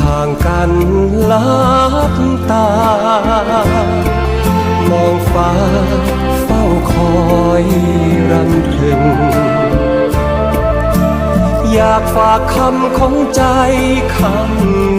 ห่างกันลับตา มองฟ้าเฝ้าคอยรำพึง อยากฝากคำของใจคำ